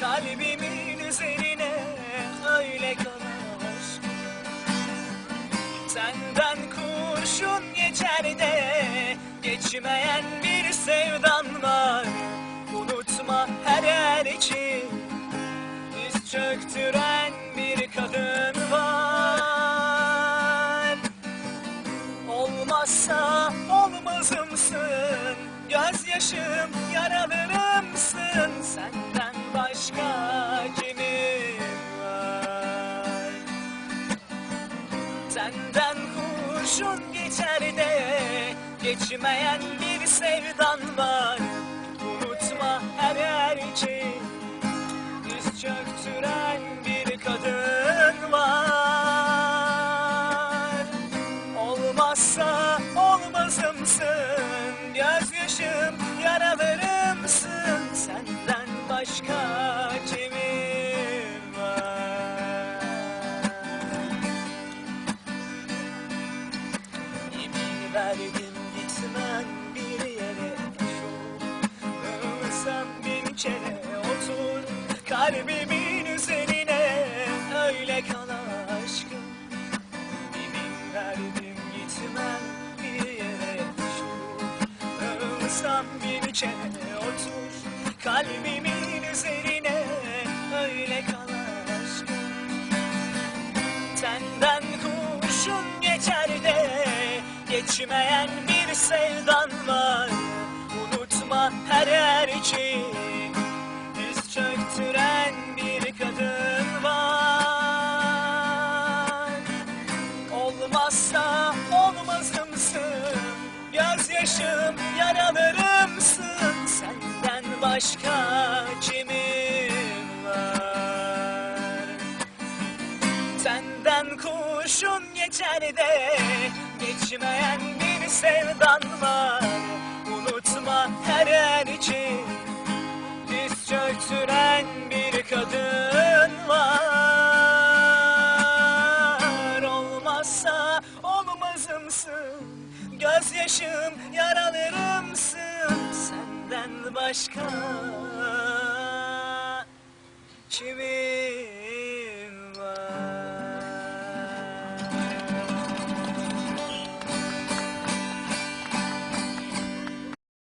kalbimin üzerine Öyle kal aşkım Senden kurşun geçer de Geçmeyen bir sevdan var. Unutma her yer için. Diz çöktüren bir kadın var. Olmazsa olmazımsın. Gözyaşım yaralarımsın. Senden başka kimim var? Senden kurşun geçer de Geçmeyen bir sevdan var. Unutma her için Diz çöktüren bir kadın var. Olmazsa olmazımsın Gözyaşım yaralarımsın Senden başka kimim var? Yemin verdim gitmem bir yere. Ölsem bin kere otur Kalbimin üzerine. Öyle kal aşkım. Yemin verdim gitmem bir yere. Ölsem bin kere otur Kalbimin üzerine öyle kal aşkım. Senden kurşun geçer de Geçmeyen bir sevdan var. Unutma her için Diz çöktüren bir kadın var. Olmazsa olmazımsın Gözyaşım yaralarımsın. Senden başka kimim Senden kurşun geçer de Geçmeyen bir sevdan var. Unutma her yer için Diz çöktüren bir kadın var. Olmazsa olmazımsın Gözyaşım yaralarımsın. Senden başka kimim